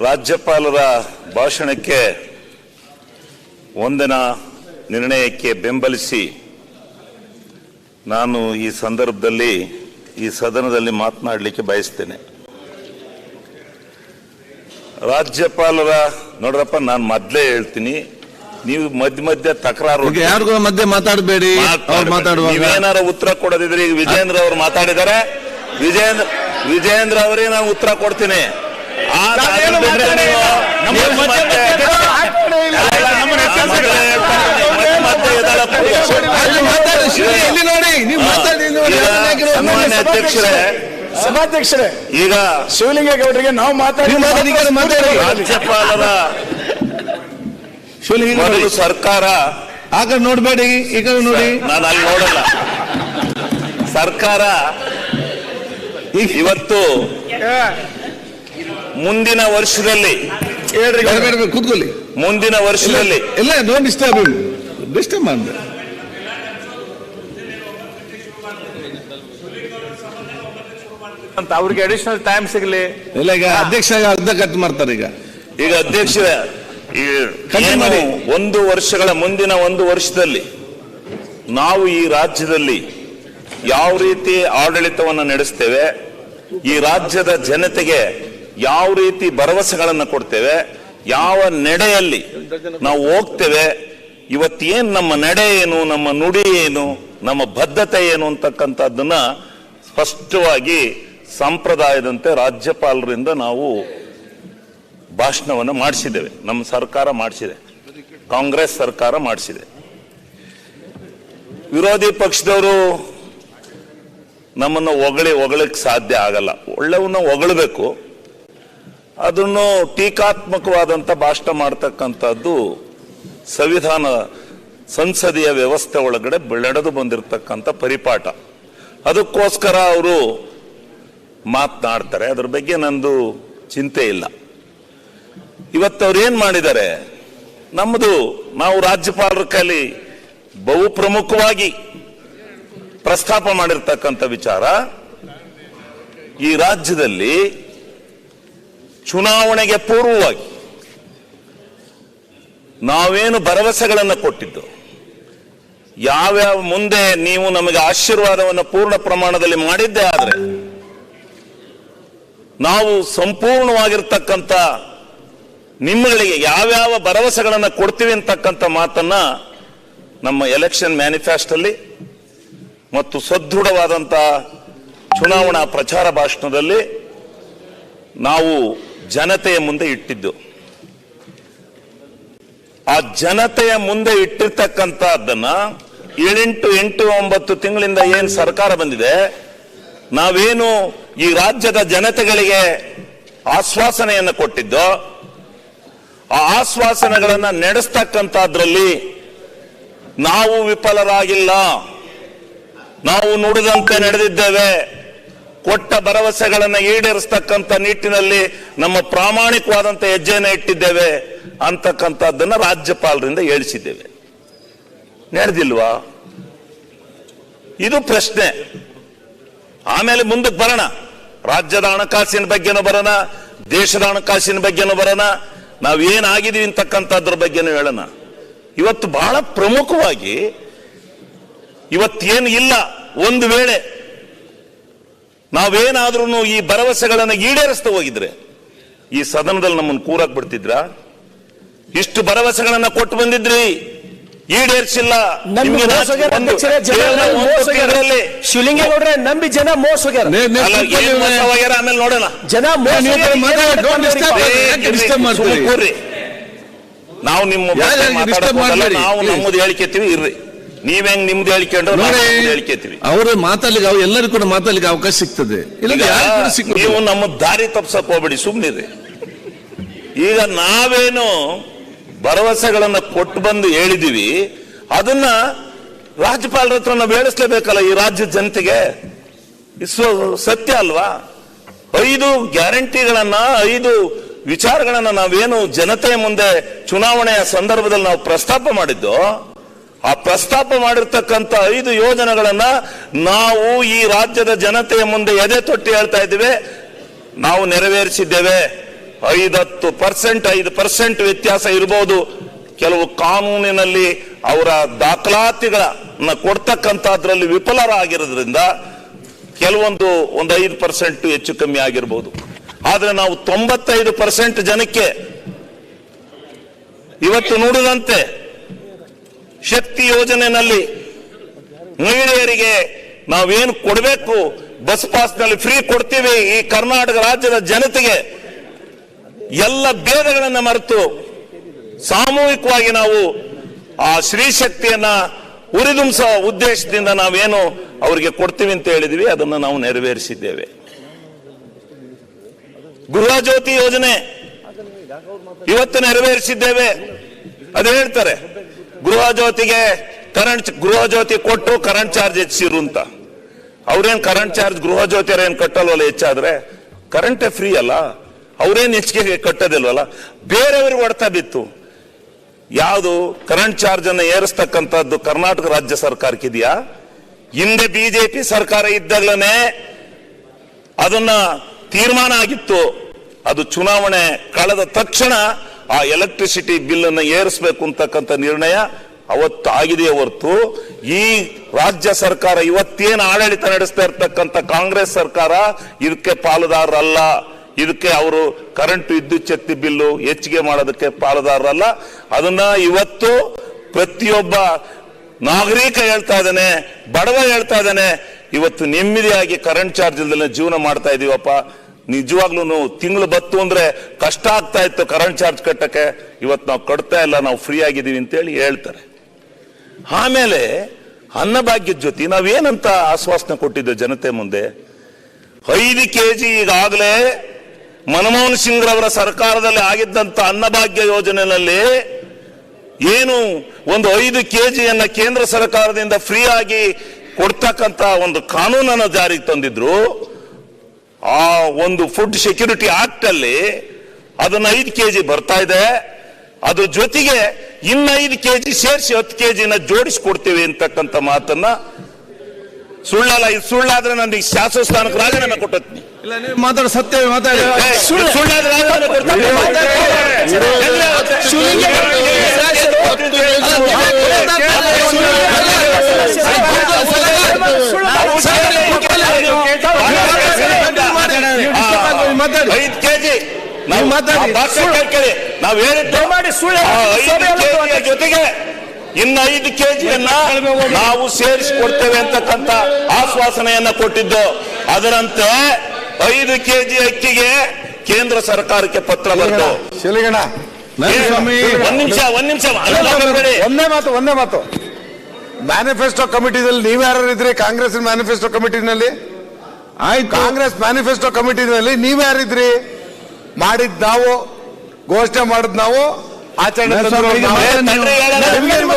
ರಾಜ್ಯಪಾಲರ ಭಾಷಣಕ್ಕೆ ಒಂದಿನ ನಿರ್ಣಯಕ್ಕೆ ಬೆಂಬಲಿಸಿ ನಾನು ಈ ಸಂದರ್ಭದಲ್ಲಿ ಈ ಸದನದಲ್ಲಿ ಮಾತನಾಡಲಿಕ್ಕೆ ಬಯಸ್ತೇನೆ. ರಾಜ್ಯಪಾಲರ ನೋಡ್ರಪ್ಪ ನಾನು ಮೊದಲೇ ಹೇಳ್ತೀನಿ ನೀವು ಮಧ್ಯ ಮಧ್ಯ ತಕರಾರು ಮಧ್ಯ ಯಾರಿಗೂ ಮಧ್ಯೆ ಮಾತಾಡಬೇಡಿ ನೀವೇನಾರ ಉತ್ತರ ಕೊಡೋದಿದ್ರೆ ಈಗ ವಿಜೇಂದ್ರ ಅವರು ಮಾತಾಡಿದ್ದಾರೆ ವಿಜೇಂದ್ರ ವಿಜೇಂದ್ರ ಅವರೇ ನಾನು ಉತ್ತರ ಕೊಡ್ತೀನಿ. ಅಧ್ಯಕ್ಷರೇ ಸಭಾಧ್ಯಕ್ಷರೇ ಈಗ ಶಿವಲಿಂಗೇಗೌಡರಿಗೆ ನಾವು ಮಾತಾಡಿ ರಾಜ್ಯಪಾಲರ ಶಿವಲಿಂಗ ಸರ್ಕಾರ. ಆಗ ನೋಡ್ಬೇಡಿ ಈಗ ನೋಡಿ. ನಾನು ಅಲ್ಲಿ ನೋಡಲ್ಲ. ಸರ್ಕಾರ ಇವತ್ತು ಮುಂದಿನ ವರ್ಷದಲ್ಲಿ ಕೂತ್ಕೊಳ್ಳಿ. ಮುಂದಿನ ವರ್ಷದಲ್ಲಿ ಇಲ್ಲ ಡೋಂಟ್ ಡಿಸ್ಟರ್ಬ್ ಡಿಸ್ಟರ್ಬ್ ಮಾಡಿದೆ ಅಂತ ಅವ್ರಿಗೆ ಅಡಿಷನಲ್ ಟೈಮ್ ಸಿಗಲಿ. ಇಲ್ಲ ಈಗ ಅಧ್ಯಕ್ಷ ಅರ್ಧ ಕಟ್ ಮಾಡ್ತಾರೆ ಈಗ. ಈಗ ಅಧ್ಯಕ್ಷ ಒಂದು ವರ್ಷಗಳ ಮುಂದಿನ ಒಂದು ವರ್ಷದಲ್ಲಿ ನಾವು ಈ ರಾಜ್ಯದಲ್ಲಿ ಯಾವ ರೀತಿ ಆಡಳಿತವನ್ನು ನಡೆಸ್ತೇವೆ ಈ ರಾಜ್ಯದ ಜನತೆಗೆ ಯಾವ ರೀತಿ ಭರವಸೆಗಳನ್ನು ಕೊಡ್ತೇವೆ, ಯಾವ ನೆಡೆಯಲ್ಲಿ ನಾವು ಹೋಗ್ತೇವೆ, ಇವತ್ತೇನು ನಮ್ಮ ನಡೆ ಏನು, ನಮ್ಮ ನುಡಿ ಏನು, ನಮ್ಮ ಬದ್ಧತೆ ಏನು ಅಂತಕ್ಕಂಥದ್ದನ್ನ ಸ್ಪಷ್ಟವಾಗಿ ಸಂಪ್ರದಾಯದಂತೆ ರಾಜ್ಯಪಾಲರಿಂದ ನಾವು ಭಾಷಣವನ್ನು ಮಾಡಿಸಿದ್ದೇವೆ. ನಮ್ಮ ಸರ್ಕಾರ ಮಾಡಿಸಿದೆ. ಕಾಂಗ್ರೆಸ್ ಸರ್ಕಾರ ಮಾಡಿಸಿದೆ. ವಿರೋಧಿ ಪಕ್ಷದವರು ನಮ್ಮನ್ನು ಹೊಗಳಿ ಹೊಗಳಕ್ಕೆ ಸಾಧ್ಯ ಆಗಲ್ಲ. ಒಳ್ಳೆಯವನ್ನ ಹೊಗಳಬೇಕು. ಅದನ್ನು ಟೀಕಾತ್ಮಕವಾದಂಥ ಭಾಷಣ ಮಾಡ್ತಕ್ಕಂಥದ್ದು ಸಂವಿಧಾನ ಸಂಸದೀಯ ವ್ಯವಸ್ಥೆ ಒಳಗಡೆ ಬೆಳೆದು ಬಂದಿರತಕ್ಕಂಥ ಪರಿಪಾಠ. ಅದಕ್ಕೋಸ್ಕರ ಅವರು ಮಾತನಾಡ್ತಾರೆ. ಅದ್ರ ಬಗ್ಗೆ ನಂದು ಚಿಂತೆ ಇಲ್ಲ. ಇವತ್ತು ಅವ್ರು ಏನ್ ಮಾಡಿದ್ದಾರೆ? ನಮ್ಮದು ನಾವು ರಾಜ್ಯಪಾಲರ ಕೈಲಿ ಬಹು ಪ್ರಮುಖವಾಗಿ ಪ್ರಸ್ತಾಪ ಮಾಡಿರ್ತಕ್ಕಂಥ ವಿಚಾರ ಈ ರಾಜ್ಯದಲ್ಲಿ ಚುನಾವಣೆಗೆ ಪೂರ್ವವಾಗಿ ನಾವೇನು ಭರವಸೆಗಳನ್ನು ಕೊಟ್ಟಿದ್ದು? ಯಾವ್ಯಾವ ಮುಂದೆ ನೀವು ನಮಗೆ ಆಶೀರ್ವಾದವನ್ನು ಪೂರ್ಣ ಪ್ರಮಾಣದಲ್ಲಿ ಮಾಡಿದ್ದೇ ಆದರೆ ನಾವು ಸಂಪೂರ್ಣವಾಗಿರ್ತಕ್ಕಂಥ ನಿಮ್ಮಗಳಿಗೆ ಯಾವ್ಯಾವ ಭರವಸೆಗಳನ್ನು ಕೊಡ್ತೀವಿ ಅಂತಕ್ಕಂಥ ಮಾತನ್ನ ನಮ್ಮ ಎಲೆಕ್ಷನ್ ಮ್ಯಾನಿಫೆಸ್ಟಲ್ಲಿ ಮತ್ತು ಸದೃಢವಾದಂಥ ಚುನಾವಣಾ ಪ್ರಚಾರ ಭಾಷಣದಲ್ಲಿ ನಾವು ಜನತೆಯ ಮುಂದೆ ಇಟ್ಟಿದ್ದು. ಆ ಜನತೆಯ ಮುಂದೆ ಇಟ್ಟಿರ್ತಕ್ಕಂಥದ್ದನ್ನ ಏಳೆಂಟು, ಎಂಟು, ಒಂಬತ್ತು ತಿಂಗಳಿಂದ ಏನ್ ಸರ್ಕಾರ ಬಂದಿದೆ, ನಾವೇನು ಈ ರಾಜ್ಯದ ಜನತೆಗಳಿಗೆ ಆಶ್ವಾಸನೆಯನ್ನು ಕೊಟ್ಟಿದ್ದೋ, ಆ ಆಶ್ವಾಸನೆಗಳನ್ನ ನಡೆಸ್ತಕ್ಕಂಥದ್ರಲ್ಲಿ ನಾವು ವಿಫಲರಾಗಿಲ್ಲ. ನಾವು ನುಡಿದಂತೆ ನಡೆದಿದ್ದೇವೆ. ಕೊಟ್ಟ ಭರವಸೆಗಳನ್ನು ಈಡೇರಿಸ್ತಕ್ಕಂಥ ನಿಟ್ಟಿನಲ್ಲಿ ನಮ್ಮ ಪ್ರಾಮಾಣಿಕವಾದಂಥ ಹೆಜ್ಜೆಯನ್ನು ಇಟ್ಟಿದ್ದೇವೆ ಅಂತಕ್ಕಂಥದ್ದನ್ನು ರಾಜ್ಯಪಾಲರಿಂದ ಹೇಳಿಸಿದ್ದೇವೆ. ನಡೆದಿಲ್ವಾ ಇದು ಪ್ರಶ್ನೆ. ಆಮೇಲೆ ಮುಂದಕ್ಕೆ ಬರೋಣ. ರಾಜ್ಯದ ಹಣಕಾಸಿನ ಬಗ್ಗೆನೂ ಬರೋಣ, ದೇಶದ ಹಣಕಾಸಿನ ಬಗ್ಗೆನೂ ಬರೋಣ ನಾವೇನಾಗಿದ್ದೀವಿ ಅಂತಕ್ಕಂಥದ್ರ ಬಗ್ಗೆನೂ ಹೇಳೋಣ. ಇವತ್ತು ಬಹಳ ಪ್ರಮುಖವಾಗಿ ಇವತ್ತೇನು ಇಲ್ಲ, ಒಂದು ವೇಳೆ ನಾವೇನಾದ್ರೂ ಈ ಭರವಸೆಗಳನ್ನು ಈಡೇರಿಸ್ತಾ ಹೋಗಿದ್ರೆ ಈ ಸದನದಲ್ಲಿ ನಮ್ಮನ್ನು ಕೂರಕ್ ಬಿಡ್ತಿದ್ರ? ಇಷ್ಟು ಭರವಸೆಗಳನ್ನ ಕೊಟ್ಟು ಬಂದಿದ್ರಿ ಈಡೇರಿಸಿಲ್ಲ. ಶಿವಲಿಂಗೇಗೌಡ್ರೆ ನಂಬಿ ಜನ ಮೋಸ ಆಮೇಲೆ ನೋಡೋಣ. ಜನ ಮೋಸ ನೀವು ನಿಮ್ಮ ನಾವು. ನಮ್ಮದು ಹೇಳಿಕೆತೀವಿ ಇರ್ರಿ. ನೀವ್ ಹೆಂಗ್ ನಿಮ್ದು ಹೇಳ್ಕೊಂಡು ಹೇಳ್ಕೇತೀವಿ ಅವರು ಮಾತಾಡ್ಲಿಕ್ಕೆ ಎಲ್ಲರಿಗೂ ಕೂಡ ಮಾತಾಡ್ಲಿಕ್ಕೆ ಅವಕಾಶ ಸಿಗ್ತದೆ. ನೀವು ನಮ್ಮ ದಾರಿ ತಪ್ಸಕ್ ಹೋಗ್ಬೇಡಿ ಸುಮ್ಮನಿರಿ ಈಗ ನಾವೇನು ಭರವಸೆಗಳನ್ನ ಕೊಟ್ಟು ಬಂದು ಹೇಳಿದೀವಿ ಅದನ್ನ ರಾಜ್ಯಪಾಲರ ಹತ್ರ ನಾವು ಹೇಳಿಸ್ಲೇಬೇಕಲ್ಲ ಈ ರಾಜ್ಯ ಜನತೆಗೆ? ಇದು ಸತ್ಯ ಅಲ್ವಾ? ಐದು ಗ್ಯಾರಂಟಿಗಳನ್ನ ಐದು ವಿಚಾರಗಳನ್ನ ನಾವೇನು ಜನತೆಯ ಮುಂದೆ ಚುನಾವಣೆಯ ಸಂದರ್ಭದಲ್ಲಿ ನಾವು ಪ್ರಸ್ತಾಪ ಮಾಡಿದ್ದು ಆ ಪ್ರಸ್ತಾಪ ಮಾಡಿರ್ತಕ್ಕಂಥ ಐದು ಯೋಜನೆಗಳನ್ನ ನಾವು ಈ ರಾಜ್ಯದ ಜನತೆಯ ಮುಂದೆ ಎದೆ ತೊಟ್ಟಿ ಹೇಳ್ತಾ ಇದ್ದೇವೆ. ನಾವು ನೆರವೇರಿಸಿದ್ದೇವೆ. ಐದತ್ತು ಪರ್ಸೆಂಟ್, ಐದು ಪರ್ಸೆಂಟ್ ವ್ಯತ್ಯಾಸ ಇರಬಹುದು ಕೆಲವು ಕಾನೂನಿನಲ್ಲಿ ಅವರ ದಾಖಲಾತಿಗಳನ್ನ ಕೊಡ್ತಕ್ಕಂಥದ್ರಲ್ಲಿ ವಿಫಲರಾಗಿರೋದ್ರಿಂದ ಕೆಲವೊಂದು ಒಂದು ಐದು ಪರ್ಸೆಂಟ್ ಹೆಚ್ಚು ಕಮ್ಮಿ ಆಗಿರ್ಬೋದು. ಆದ್ರೆ ನಾವು ತೊಂಬತ್ತೈದು ಪರ್ಸೆಂಟ್ ಜನಕ್ಕೆ ಇವತ್ತು ನುಡಿದಂತೆ ಶಕ್ತಿ ಯೋಜನೆಯಲ್ಲಿ ಮಹಿಳೆಯರಿಗೆ ನಾವೇನು ಕೊಡಬೇಕು? ಬಸ್ ಪಾಸ್ನಲ್ಲಿ ಫ್ರೀ ಕೊಡ್ತೀವಿ ಈ ಕರ್ನಾಟಕ ರಾಜ್ಯದ ಜನತೆಗೆ ಎಲ್ಲ ಭೇದಗಳನ್ನ ಮರೆತು ಸಾಮೂಹಿಕವಾಗಿ ನಾವು ಆ ಶ್ರೀ ಶಕ್ತಿಯನ್ನ ಉರಿದುಂಬಿಸೋ ಉದ್ದೇಶದಿಂದ ನಾವೇನು ಅವರಿಗೆ ಕೊಡ್ತೀವಿ ಅಂತ ಹೇಳಿದ್ವಿ, ಅದನ್ನು ನಾವು ನೆರವೇರಿಸಿದ್ದೇವೆ. ಗೃಹ ಜ್ಯೋತಿ ಯೋಜನೆ ಇವತ್ತು ನೆರವೇರಿಸಿದ್ದೇವೆ. ಅದು ಹೇಳ್ತಾರೆ. ಗೃಹ ಜ್ಯೋತಿಗೆ ಕರೆಂಟ್ ಗೃಹ ಜ್ಯೋತಿ ಕೊಟ್ಟು ಕರೆಂಟ್ ಚಾರ್ಜ್ ಹೆಚ್ಚಿರು ಅಂತ. ಅವ್ರೇನ್ ಕರೆಂಟ್ ಚಾರ್ಜ್ ಗೃಹ ಜ್ಯೋತಿ ಏನ್ ಕಟ್ಟಲ್ವಲ್ಲ ಹೆಚ್ಚಾದ್ರೆ? ಕರೆಂಟೇ ಫ್ರೀ ಅಲ್ಲ. ಅವ್ರೇನ್ ಹೆಚ್ಚಿಗೆ ಕಟ್ಟೋದಿಲ್ವಲ್ಲ? ಬೇರೆಯವ್ರಿಗೆ ಹೊಡ್ತಾ ಬಿತ್ತು. ಯಾವುದು? ಕರೆಂಟ್ ಚಾರ್ಜ್ ಅನ್ನು ಏರಿಸ್ತಕ್ಕಂಥದ್ದು ಕರ್ನಾಟಕ ರಾಜ್ಯ ಸರ್ಕಾರಕ್ಕಿದೆಯಾ? ಹಿಂದೆ ಬಿಜೆಪಿ ಸರ್ಕಾರ ಇದ್ದಾಗಲೇ ಅದನ್ನ ತೀರ್ಮಾನ ಆಗಿತ್ತು. ಅದು ಚುನಾವಣೆ ಕಳೆದ ತಕ್ಷಣ ಆ ಎಲೆಕ್ಟ್ರಿಸಿಟಿ ಬಿಲ್ ಅನ್ನು ಏರಿಸಬೇಕು ಅಂತಕ್ಕಂಥ ನಿರ್ಣಯ ಅವತ್ತು ಆಗಿದೆಯೇ ಹೊರತು, ಈ ರಾಜ್ಯ ಸರ್ಕಾರ ಇವತ್ತೇನು ಆಡಳಿತ ನಡೆಸ್ತಾ ಇರ್ತಕ್ಕಂಥ ಕಾಂಗ್ರೆಸ್ ಸರ್ಕಾರ ಇದಕ್ಕೆ ಪಾಲುದಾರರಲ್ಲ. ಇದಕ್ಕೆ ಅವರು ಕರೆಂಟ್ ವಿದ್ಯುತ್ ಶಕ್ತಿ ಬಿಲ್ಲು ಹೆಚ್ಚಿಗೆ ಮಾಡೋದಕ್ಕೆ ಪಾಲುದಾರರಲ್ಲ. ಅದನ್ನ ಇವತ್ತು ಪ್ರತಿಯೊಬ್ಬ ನಾಗರಿಕ ಹೇಳ್ತಾ ಇದ್ದಾನೆ, ಬಡವ ಹೇಳ್ತಾ ಇದ್ದಾನೆ, ಇವತ್ತು ನೆಮ್ಮದಿಯಾಗಿ ಕರೆಂಟ್ ಚಾರ್ಜ್ ಇಲ್ದಲೆ ಜೀವನ ಮಾಡ್ತಾ ಇದೀವಪ್ಪ. ನಿಜವಾಗ್ಲೂ ತಿಂಗಳು ಬತ್ತು ಅಂದ್ರೆ ಕಷ್ಟ ಆಗ್ತಾ ಇತ್ತು ಕರೆಂಟ್ ಚಾರ್ಜ್ ಕಟ್ಟಕ್ಕೆ. ಇವತ್ತು ನಾವು ಕಟ್ತಾ ಇಲ್ಲ, ನಾವು ಫ್ರೀ ಆಗಿದ್ದೀವಿ ಅಂತೇಳಿ ಹೇಳ್ತಾರೆ. ಆಮೇಲೆ ಅನ್ನಭಾಗ್ಯದ ಜೊತೆ ನಾವೇನಂತ ಆಶ್ವಾಸನೆ ಕೊಟ್ಟಿದ್ದೆ ಜನತೆ ಮುಂದೆ. ಐದು ಕೆ ಜಿ ಈಗಾಗಲೇ ಮನಮೋಹನ್ ಸಿಂಗ್ ರವರ ಸರ್ಕಾರದಲ್ಲಿ ಆಗಿದ್ದಂತ ಅನ್ನಭಾಗ್ಯ ಯೋಜನೆಯಲ್ಲಿ ಏನು ಒಂದು ಐದು ಕೆ ಜಿಯನ್ನು ಕೇಂದ್ರ ಸರ್ಕಾರದಿಂದ ಫ್ರೀ ಆಗಿ ಕೊಡ್ತಕ್ಕಂತ ಒಂದು ಕಾನೂನನ್ನು ಜಾರಿಗೆ ತಂದಿದ್ರು. ಆ ಒಂದು ಫುಡ್ ಸೆಕ್ಯೂರಿಟಿ ಆಕ್ಟ್ ಅಲ್ಲಿ ಅದನ್ನ ಐದು ಕೆಜಿ ಬರ್ತಾ ಇದೆ ಅದ್ರ ಜೊತೆಗೆ ಇನ್ನ ಐದು ಕೆಜಿ ಸೇರಿಸಿ ಹತ್ತು ಕೆಜಿನ ಜೋಡಿಸ್ಕೊಡ್ತೀವಿ ಅಂತಕ್ಕಂಥ ಮಾತನ್ನ ಸುಳ್ಳಲ್ಲ ಇದು ಸುಳ್ಳಾದ್ರೆ ನನಗೆ ಶಾಸಕ ಸ್ಥಾನಕ್ಕೆ ರಾಜೀನಾಮೆ ಕೊಟ್ಟತ್ನಿ ನೀವು ಮಾತಾಡೋ ಸತ್ಯ ಮಾತಾಡಿ ಸುಳ್ಳಾದ್ರೆ ರಾಜೀನಾಮೆ. ಮಾತಾಡಿ. ಐದು ಕೆಜಿ. ನಾವು ಮಾತಾಡಿ. ಕೇಳಿ ನಾವು ಹೇಳಿದ್ದು ಮಾಡಿ ಸುಳ್ಳು ಜೊತೆಗೆ ಇನ್ನು ಐದು ಕೆಜಿಯನ್ನ ನಾವು ಸೇರಿಸಿಕೊಡ್ತೇವೆ ಅಂತಕ್ಕಂತ ಆಶ್ವಾಸನೆಯನ್ನ ಕೊಟ್ಟಿದ್ದು. ಅದರಂತೆ ಐದು ಕೆಜಿ ಅಕ್ಕಿಗೆ ಕೇಂದ್ರ ಸರ್ಕಾರಕ್ಕೆ ಪತ್ರ ಬರೆದು. ಶಿಲಿಗಣ. ಒಂದ್ ನಿಮಿಷ ಒಂದ್ ನಿಮಿಷ. ಒಂದೇ ಮಾತು ಒಂದೇ ಮಾತು ಮ್ಯಾನಿಫೆಸ್ಟೋ ಕಮಿಟಿದಲ್ಲಿ ನೀವ್ ಯಾರು ಇದ್ರಿ? ಕಾಂಗ್ರೆಸ್ ಮ್ಯಾನಿಫೆಸ್ಟೋ ಕಮಿಟಿನಲ್ಲಿ ಆಯ್ತು. ಕಾಂಗ್ರೆಸ್ ಮ್ಯಾನಿಫೆಸ್ಟೋ ಕಮಿಟಿನಲ್ಲಿ ನೀವ್ ಯಾರಿದ್ರಿ? ಮಾಡಿದ್ ನಾವು ಘೋಷಣೆ ಮಾಡಿದ್ ನಾವು ಆಚರಣೆ ತಂದಿರೋರು ನಾವು.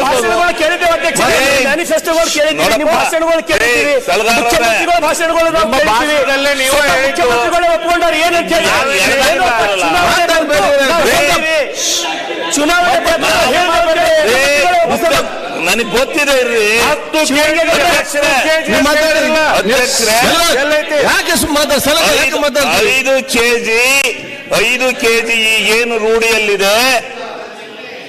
ಭಾಷಣಗಳು ಕೇಳಿದ್ದೇವೆ ಅಧ್ಯಕ್ಷರೇ. ಮ್ಯಾನಿಫೆಸ್ಟೋಗಳು ಕೇಳಿದ್ದೀವಿ ನಿಮ್ಮ ಭಾಷಣಗಳು ಕೇಳಿದ್ದೀವಿ ಮುಖ್ಯಮಂತ್ರಿಗಳ ಭಾಷಣಗಳು ನಾವು ಕೇಳಿದ್ದೀವಿ. ಮುಖ್ಯಮಂತ್ರಿಗಳು ಒಪ್ಕೊಂಡವ್ರು ಏನಂತ ಹೇಳಿ ಯಾರು ಎರಡು ಏನು ಅಂತ ಮಾತಾಡಲ್ಲ. ಚುನಾವಣೆ ಬಂತು, ನಾವು ಏ, ಹೇಳಿದ್ದೀವಿ. ಚುನಾವಣೆ ಬಂತು, ನಾವು ಹೇಳಿದ್ದೇವೆ. ಮುಖ್ಯಮಂತ್ರಿಗಳು ನನಗೆ ಗೊತ್ತಿದೆ ಇರ್ರಿ. ಐದು- ಕೆಜಿ ಐದು ಕೆಜಿ ಏನು ರೂಢಿಯಲ್ಲಿದೆ?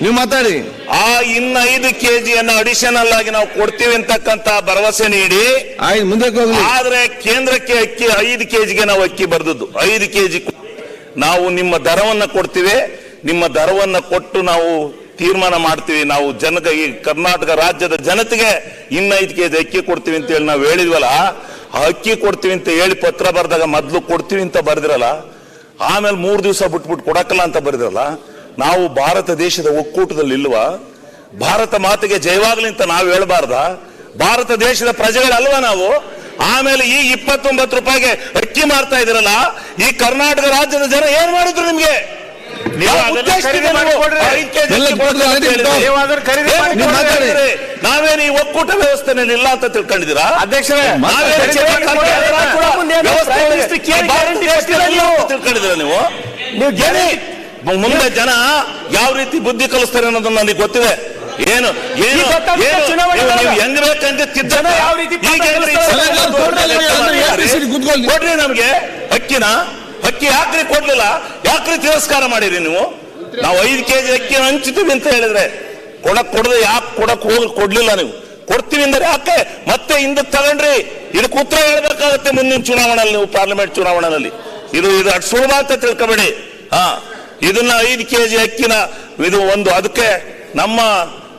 ನೀವು ಮಾತಾಡಿ. ಆ ಇನ್ನು ಐದು ಕೆಜಿಯನ್ನ ಅಡಿಷನಲ್ ಆಗಿ ನಾವು ಕೊಡ್ತೀವಿ ಅಂತಕ್ಕಂತ ಭರವಸೆ ನೀಡಿ. ಮುಂದೆ ಆದ್ರೆ ಕೇಂದ್ರಕ್ಕೆ ಅಕ್ಕಿ ಐದು ಕೆಜಿಗೆ ನಾವು ಅಕ್ಕಿ ಬರ್ದದ್ದು. ಐದು ಕೆಜಿ ನಾವು ನಿಮ್ಮ ದರವನ್ನ ಕೊಡ್ತೀವಿ. ನಿಮ್ಮ ದರವನ್ನ ಕೊಟ್ಟು ನಾವು ತೀರ್ಮಾನ ಮಾಡ್ತೀವಿ. ನಾವು ಜನಗ ಈ ಕರ್ನಾಟಕ ರಾಜ್ಯದ ಜನತೆಗೆ ಇನ್ನ ಐದು ಕೆಜಿ ಅಕ್ಕಿ ಕೊಡ್ತೀವಿ ಅಂತ ಹೇಳಿ ನಾವು ಹೇಳಿದ್ವಲ್ಲ, ಅಕ್ಕಿ ಕೊಡ್ತೀವಿ ಅಂತ ಹೇಳಿ ಪತ್ರ ಬರೆದಾಗ ಮೊದಲು ಕೊಡ್ತೀವಿ ಅಂತ ಬರ್ದಿರಲ್ಲ, ಆಮೇಲೆ ಮೂರು ದಿವಸ ಬಿಟ್ಬಿಟ್ಟು ಕೊಡಕಲ್ಲ ಅಂತ ಬರೆದಿರಲ್ಲ, ನಾವು ಭಾರತ ದೇಶದ ಒಕ್ಕೂಟದಲ್ಲಿ ಇಲ್ವಾ? ಭಾರತ ಮಾತೆಗೆ ಜಯವಾಗ್ಲಿ ಅಂತ ನಾವು ಹೇಳ್ಬಾರ್ದ? ಭಾರತ ದೇಶದ ಪ್ರಜೆಗಳಲ್ವಾ ನಾವು? ಆಮೇಲೆ ಈ ಇಪ್ಪತ್ತೊಂಬತ್ತು ರೂಪಾಯಿಗೆ ಅಕ್ಕಿ ಮಾರ್ತಾ ಇದಿರಲ್ಲ ಈ ಕರ್ನಾಟಕ ರಾಜ್ಯದ ಜನ ಏನ್ ಮಾಡಿದ್ರು ನಿಮ್ಗೆ? ನೀವು ನೀವು ಈ ಒಕ್ಕೂಟ ವ್ಯವಸ್ಥೆನಲ್ಲಿ ಇಲ್ಲ ಅಂತ ತಿಳ್ಕೊಂಡಿದ್ದೀರಾ ಅಧ್ಯಕ್ಷರೇ ವ್ಯವಸ್ಥೆ ತಿಳ್ಕೊಂಡಿದ್ದೀರಾ ನೀವು ನೀವು ಮುಂದೆ ಜನ ಯಾವ ರೀತಿ ಬುದ್ಧಿ ಕಲಿಸ್ತಾರೆ ಅನ್ನೋದು ನನಗೆ ಗೊತ್ತಿದೆ ಏನು ಏನು. ಹೆಂಗ್ ಬೇಕಂತ ತಿದ್ದ ಯಾವ ರೀತಿ? ಕೊಡ್ರಿ ನಮ್ಗೆ ಅಕ್ಕಿನ ಅಕ್ಕಿ ಯಾಕ್ರಿ ಕೊಡ್ಲಿಲ್ಲ? ಯಾಕ್ರಿ ತಿರಸ್ಕಾರ ಮಾಡಿರಿ ನೀವು? ನಾವು ಐದು ಕೆಜಿ ಅಕ್ಕಿ ಹಂಚ್ತೀವಿ ಅಂತ ಹೇಳಿದ್ರೆ. ಕೊಡಕ್ ಕೊಡದೆ ಯಾಕೆ ಕೊಡಕ್ ಹೋಗಿ ಕೊಡ್ಲಿಲ್ಲ ನೀವು? ಕೊಡ್ತೀವಿ ಅಂದ್ರೆ ಯಾಕೆ? ಮತ್ತೆ ಹಿಂದಕ್ಕೆ ತಗೊಂಡ್ರಿ. ಇದಕ್ಕೆ ಉತ್ತರ ಹೇಳ್ಬೇಕಾಗತ್ತೆ ಮುಂದಿನ ಚುನಾವಣೆಯಲ್ಲಿ ನೀವು ಪಾರ್ಲಿಮೆಂಟ್ ಚುನಾವಣೆಯಲ್ಲಿ. ಇದು ಇದು ಅಷ್ಟು ಸುಲಭ ಅಂತ ತಿಳ್ಕೊಬೇಡಿ. ಹಾ. ಇದನ್ನ ಐದು ಕೆಜಿ ಅಕ್ಕಿನ, ಇದು ಒಂದು, ಅದಕ್ಕೆ ನಮ್ಮ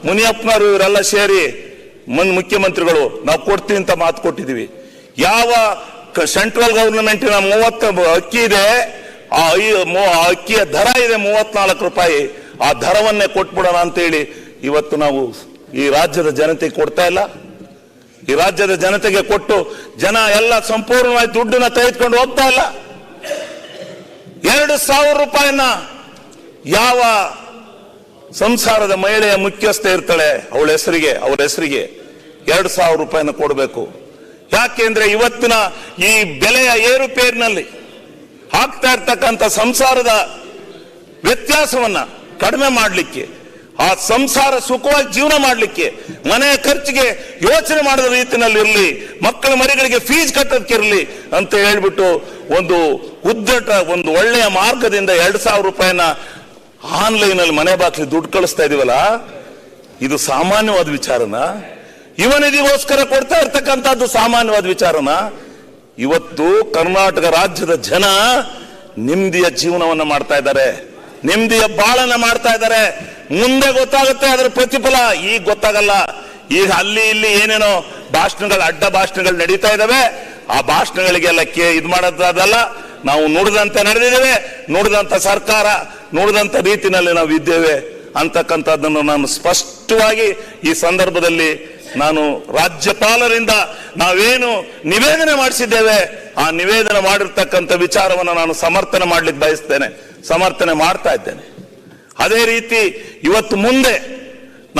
ಮುನಿಯಪ್ಪನವರು ಇವರೆಲ್ಲ ಸೇರಿ, ಮುನ್ ಮುಖ್ಯಮಂತ್ರಿಗಳು, ನಾವು ಕೊಡ್ತೀವಿ ಅಂತ ಮಾತು ಕೊಟ್ಟಿದ್ದೀವಿ. ಯಾವ ಸೆಂಟ್ರಲ್ ಗವರ್ನಮೆಂಟಿನ ಮೂವತ್ತ ಅಕ್ಕಿ ಇದೆ ಆ ಅಕ್ಕಿಯ ದರ ಇದೆ ಮೂವತ್ನಾಲ್ಕು ರೂಪಾಯಿ. ಆ ದರವನ್ನೇ ಕೊಟ್ಬಿಡೋಣ ಅಂತೇಳಿ ಇವತ್ತು ನಾವು ಈ ರಾಜ್ಯದ ಜನತೆಗೆ ಕೊಡ್ತಾ ಇಲ್ಲ. ಈ ರಾಜ್ಯದ ಜನತೆಗೆ ಕೊಟ್ಟು ಜನ ಎಲ್ಲ ಸಂಪೂರ್ಣವಾಗಿ ದುಡ್ಡನ್ನ ತೆಗೆದುಕೊಂಡು ಹೋಗ್ತಾ ಇಲ್ಲ. ಎರಡು ಸಾವಿರ ರೂಪಾಯಿನ ಯಾವ ಸಂಸಾರದ ಮಹಿಳೆಯ ಮುಖ್ಯಸ್ಥೆ ಇರ್ತಾಳೆ, ಅವಳ ಹೆಸರಿಗೆ ಅವಳ ಹೆಸರಿಗೆ ಎರಡು ಸಾವಿರ ರೂಪಾಯಿನ ಕೊಡಬೇಕು. ಯಾಕೆಂದ್ರೆ ಇವತ್ತಿನ ಈ ಬೆಲೆಯ ಏರುಪೇರಿನಲ್ಲಿ ಆಗ್ತಾ ಇರ್ತಕ್ಕಂಥ ಸಂಸಾರದ ವ್ಯತ್ಯಾಸವನ್ನ ಕಡಿಮೆ ಮಾಡಲಿಕ್ಕೆ, ಆ ಸಂಸಾರ ಸುಖವಾಗಿ ಜೀವನ ಮಾಡಲಿಕ್ಕೆ ಮನೆಯ ಖರ್ಚಿಗೆ ಯೋಚನೆ ಮಾಡದ ರೀತಿಯಲ್ಲಿ ಇರಲಿ, ಮಕ್ಕಳ ಮರಿಗಳಿಗೆ ಫೀಸ್ ಕಟ್ಟೋದಕ್ಕಿರಲಿ ಅಂತ ಹೇಳ್ಬಿಟ್ಟು ಒಂದು ಉದ್ದಟ ಒಂದು ಒಳ್ಳೆಯ ಮಾರ್ಗದಿಂದ ಎರಡು ಸಾವಿರ ರೂಪಾಯಿನ ಆನ್ಲೈನ್ ಅಲ್ಲಿ ಮನೆ ಬಾಕ್ಲಿ ದುಡ್ಡು ಕಳಿಸ್ತಾ ಇದೀವಲ್ಲ, ಇದು ಸಾಮಾನ್ಯವಾದ ವಿಚಾರನ? ಇವನಿದಿಗೋಸ್ಕರ ಕೊಡ್ತಾ ಇರ್ತಕ್ಕಂಥದ್ದು ಸಾಮಾನ್ಯವಾದ ವಿಚಾರನ. ಇವತ್ತು ಕರ್ನಾಟಕ ರಾಜ್ಯದ ಜನ ನಿಮ್ದಿಯ ಜೀವನವನ್ನ ಮಾಡ್ತಾ ಇದ್ದಾರೆ. ನಿಮ್ದಿಯ ಬಾಳನ್ನ ಮಾಡ್ತಾ ಇದ್ದಾರೆ. ಮುಂದೆ ಗೊತ್ತಾಗುತ್ತೆ ಅದರ ಪ್ರತಿಫಲ, ಈಗ ಗೊತ್ತಾಗಲ್ಲ. ಈಗ ಅಲ್ಲಿ ಇಲ್ಲಿ ಏನೇನೋ ಭಾಷಣಗಳು, ಅಡ್ಡ ಭಾಷಣಗಳು ನಡೀತಾ ಇದ್ದಾವೆ. ಆ ಭಾಷಣಗಳಿಗೆಲ್ಲ ಕೇ ಇದು ಮಾಡೋದಲ್ಲ ನಾವು ನುಡಿದಂತೆ ನಡೆದಿದ್ದೇವೆ. ನುಡಿದಂತ ಸರ್ಕಾರ, ನುಡಿದಂತ ರೀತಿನಲ್ಲಿ ನಾವು ಇದ್ದೇವೆ. ಅಂತಕ್ಕಂಥದ್ದನ್ನು ನಾನು ಸ್ಪಷ್ಟವಾಗಿ ಈ ಸಂದರ್ಭದಲ್ಲಿ ನಾನು ರಾಜ್ಯಪಾಲರಿಂದ ನಾವೇನು ನಿವೇದನೆ ಮಾಡಿಸಿದ್ದೇವೆ, ಆ ನಿವೇದನೆ ಮಾಡಿರ್ತಕ್ಕಂಥ ವಿಚಾರವನ್ನು ನಾನು ಸಮರ್ಥನೆ ಮಾಡ್ಲಿಕ್ಕೆ ಬಯಸ್ತೇನೆ, ಸಮರ್ಥನೆ ಮಾಡ್ತಾ ಇದ್ದೇನೆ. ಅದೇ ರೀತಿ ಇವತ್ತು ಮುಂದೆ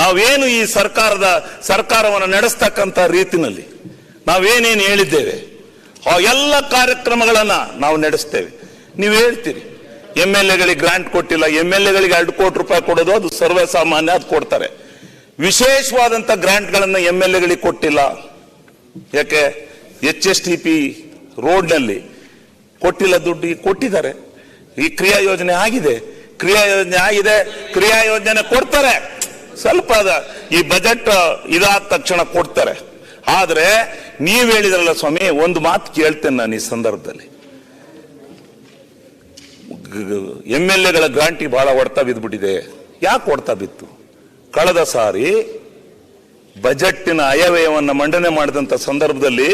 ನಾವೇನು ಈ ಸರ್ಕಾರದ ಸರ್ಕಾರವನ್ನು ನಡೆಸ್ತಕ್ಕಂಥ ರೀತಿನಲ್ಲಿ ನಾವೇನೇನು ಹೇಳಿದ್ದೇವೆ, ಆ ಎಲ್ಲ ಕಾರ್ಯಕ್ರಮಗಳನ್ನ ನಾವು ನಡೆಸ್ತೇವೆ. ನೀವು ಹೇಳ್ತೀರಿ, ಎಂ ಎಲ್ ಎಗಳಿಗೆ ಗ್ರಾಂಟ್ ಕೊಟ್ಟಿಲ್ಲ ಎಂ ಎಲ್ ಎಗಳಿಗೆ ಎರಡು ಕೋಟಿ ರೂಪಾಯಿ ಕೊಡೋದು, ಅದು ಸರ್ವೇ ಸಾಮಾನ್ಯ ಅದು ಕೊಡ್ತಾರೆ. ವಿಶೇಷವಾದಂತ ಗ್ರಾಂಟ್ಗಳನ್ನು ಎಂ ಎಲ್ ಎಗಳಿಗೆ ಕೊಟ್ಟಿಲ್ಲ. ಯಾಕೆ? ಎಚ್ ಎಸ್ ಟಿ ಪಿ ರೋಡ್ನಲ್ಲಿ ಕೊಟ್ಟಿಲ್ಲ ದುಡ್ಡು ಕೊಟ್ಟಿದ್ದಾರೆ. ಈ ಕ್ರಿಯಾ ಯೋಜನೆ ಆಗಿದೆ. ಕ್ರಿಯಾ ಯೋಜನೆ ಆಗಿದೆ. ಕ್ರಿಯಾ ಯೋಜನೆ ಕೊಡ್ತಾರೆ. ಸ್ವಲ್ಪ ಈ ಬಜೆಟ್ ಇದಾದ ತಕ್ಷಣ ಕೊಡ್ತಾರೆ. ಆದರೆ ನೀವು ಹೇಳಿದ್ರಲ್ಲ ಸ್ವಾಮಿ, ಒಂದು ಮಾತು ಕೇಳ್ತೇನೆ ನಾನು ಈ ಸಂದರ್ಭದಲ್ಲಿ. ಎಂ ಎಲ್ ಎಗಳ ಗ್ರಾಂಟಿ ಬಹಳ ಹೊಡ್ತಾ ಬಿದ್ದುಬಿಟ್ಟಿದೆ ಯಾಕೆ ಹೊಡ್ತಾ ಬಿತ್ತು? ಕಳೆದ ಸಾರಿ ಬಜೆಟ್ಟಿನ ಅಯವ್ಯಯವನ್ನು ಮಂಡನೆ ಮಾಡಿದಂಥ ಸಂದರ್ಭದಲ್ಲಿ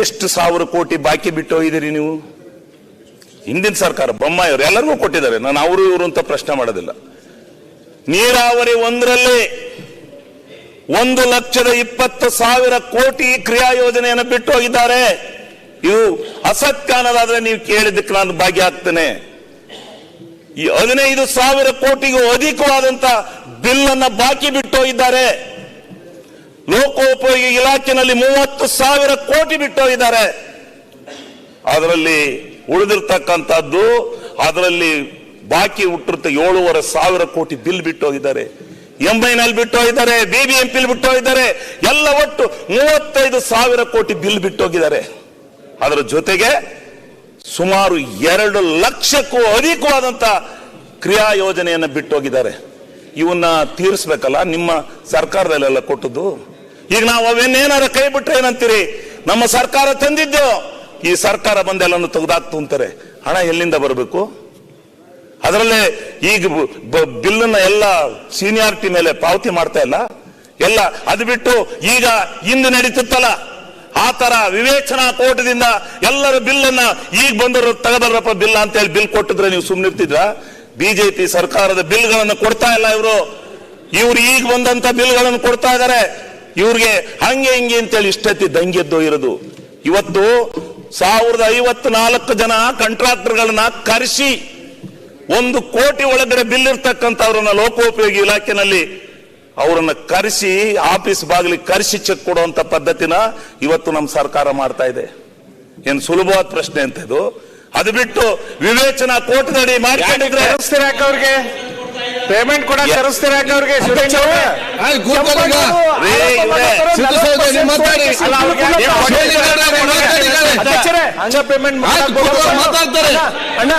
ಎಷ್ಟು ಸಾವಿರ ಕೋಟಿ ಬಾಕಿ ಬಿಟ್ಟು ಹೋಗಿದ್ದೀರಿ ನೀವು? ಹಿಂದಿನ ಸರ್ಕಾರ, ಬೊಮ್ಮಾಯಿಯವರು ಎಲ್ಲರಿಗೂ ಕೊಟ್ಟಿದ್ದಾರೆ. ನಾನು ಅವರು ಇವರು ಅಂತ ಪ್ರಶ್ನೆ ಮಾಡೋದಿಲ್ಲ. ನೀರಾವರಿ ಒಂದರಲ್ಲಿ ಒಂದು ಲಕ್ಷದ ಇಪ್ಪತ್ತು ಸಾವಿರ ಕೋಟಿ ಕ್ರಿಯಾ ಯೋಜನೆಯನ್ನು ಬಿಟ್ಟು ಹೋಗಿದ್ದಾರೆ. ಇವು ಅಸತ್ಯ ಅನ್ನೋದಾದ್ರೆ ನೀವು ಕೇಳಿದ್ದಕ್ಕೆ ನಾನು ಭಾಗಿಯಾಗ್ತೇನೆ. ಈ ಹದಿನೈದು ಸಾವಿರ ಕೋಟಿಗೂ ಅಧಿಕವಾದಂತ ಬಿಲ್ ಅನ್ನ ಬಾಕಿ ಬಿಟ್ಟು ಹೋಗಿದ್ದಾರೆ. ಲೋಕೋಪಯೋಗಿ ಇಲಾಖೆನಲ್ಲಿ ಮೂವತ್ತು ಸಾವಿರ ಕೋಟಿ ಬಿಟ್ಟು ಹೋಗಿದ್ದಾರೆ. ಅದರಲ್ಲಿ ಉಳಿದಿರ್ತಕ್ಕಂಥದ್ದು, ಅದರಲ್ಲಿ ಬಾಕಿ ಹುಟ್ಟಿರುತ್ತೆ ಏಳುವರೆ ಸಾವಿರ ಕೋಟಿ ಬಿಲ್ ಬಿಟ್ಟು ಹೋಗಿದ್ದಾರೆ. ಎಂಬೈನಲ್ಲಿ ಬಿಟ್ಟು ಹೋಗಿದ್ದಾರೆ ಬಿಬಿಎಂಪಿ ಬಿಟ್ಟು ಹೋಗಿದ್ದಾರೆ. ಎಲ್ಲ ಒಟ್ಟು ಮೂವತ್ತೈದು ಸಾವಿರ ಕೋಟಿ ಬಿಲ್ ಬಿಟ್ಟು ಹೋಗಿದ್ದಾರೆ. ಅದರ ಜೊತೆಗೆ ಸುಮಾರು ಎರಡು ಲಕ್ಷಕ್ಕೂ ಅಧಿಕವಾದಂತ ಕ್ರಿಯಾ ಯೋಜನೆಯನ್ನು ಬಿಟ್ಟು ಹೋಗಿದ್ದಾರೆ ಇವನ್ನ ತೀರಿಸ್ಬೇಕಲ್ಲ? ನಿಮ್ಮ ಸರ್ಕಾರದಲ್ಲೆಲ್ಲ ಕೊಟ್ಟದ್ದು? ಈಗ ನಾವು ಅವೇನೇನಾರ ಕೈ ಬಿಟ್ಟರೆ ಏನಂತೀರಿ? ನಮ್ಮ ಸರ್ಕಾರ ತಂದಿದ್ದು. ಈ ಸರ್ಕಾರ ಬಂದೆಲ್ಲನ್ನು ತೆಗೆದಾಕ್ತು ಅಂತಾರೆ. ಹಣ ಎಲ್ಲಿಂದ ಬರಬೇಕು? ಅದರಲ್ಲೇ ಈಗ ಬಿಲ್ಲನ್ನ ಎಲ್ಲ ಸೀನಿಯಾರಿಟಿ ಮೇಲೆ ಪಾವತಿ ಮಾಡ್ತಾ ಇಲ್ಲ. ಎಲ್ಲ ಅದು ಬಿಟ್ಟು ಈಗ ಇಂದು ನಡೀತಿತ್ತಲ್ಲ? ಆ ತರ ವಿವೇಚನಾ ಕೋಟದಿಂದ ಎಲ್ಲರ ಬಿಲ್ಲನ್ನ ಈಗ ಬಂದರು ತಗಬಲ್ರಪ್ಪ ಬಿಲ್ ಅಂತ ಹೇಳಿ ಬಿಲ್ ಕೊಟ್ಟಿದ್ರೆ ನೀವು ಸುಮ್ಮನಿರ್ತಿದ್ರ ಬಿಜೆಪಿ ಸರ್ಕಾರದ ಬಿಲ್ಗಳನ್ನು ಕೊಡ್ತಾ ಇಲ್ಲ ಇವರು. ಇವ್ರು ಈಗ ಬಂದಂತ ಬಿಲ್ಗಳನ್ನು ಕೊಡ್ತಾ ಇದ್ದಾರೆ ಇವ್ರಿಗೆ ಹಂಗೆ ಹಿಂಗೆ ಅಂತೇಳಿ ಇಷ್ಟತಿ ದಂಗೆದ್ದು ಇರೋದು. ಇವತ್ತು ಸಾವಿರದ ಐವತ್ ನಾಲ್ಕು ಜನ ಕಾಂಟ್ರಾಕ್ಟರ್ಗಳನ್ನ ಕರೆಸಿ ಒಂದು ಕೋಟಿ ಒಳಗಡೆ ಬಿಲ್ ಇರ್ತಕ್ಕಂಥವ್ರನ್ನ ಲೋಕೋಪಯೋಗಿ ಇಲಾಖೆನಲ್ಲಿ ಅವರನ್ನ ಕರೆಸಿ ಆಫೀಸ್ ಬಾಗಿಲಿಗೆ ಕರೆಸಿ ಚೆಕ್ ಕೊಡುವಂತ ಪದ್ಧತಿನ ಇವತ್ತು ನಮ್ಮ ಸರ್ಕಾರ ಮಾಡ್ತಾ ಇದೆ. ಏನ್ ಸುಲಭವಾದ ಪ್ರಶ್ನೆ ಅಂತ ಇದು. ಅದು ಬಿಟ್ಟು ವಿವೇಚನಾ ಕೋಟದಡಿ ಮಾಡ್ಕೊಂಡಿದ್ರೆ ಅವ್ರಿಗೆ? ಪೇಮೆಂಟ್ ಕೂಡ ಕರೆಸ್ತೀರಾ ಯಾಕೆ ಅವ್ರಿಗೆ ಪೇಮೆಂಟ್ ಮಾಡ್ತಾರೆ ಮಾತಾಡ್ತಾರೆ. ಅಣ್ಣ.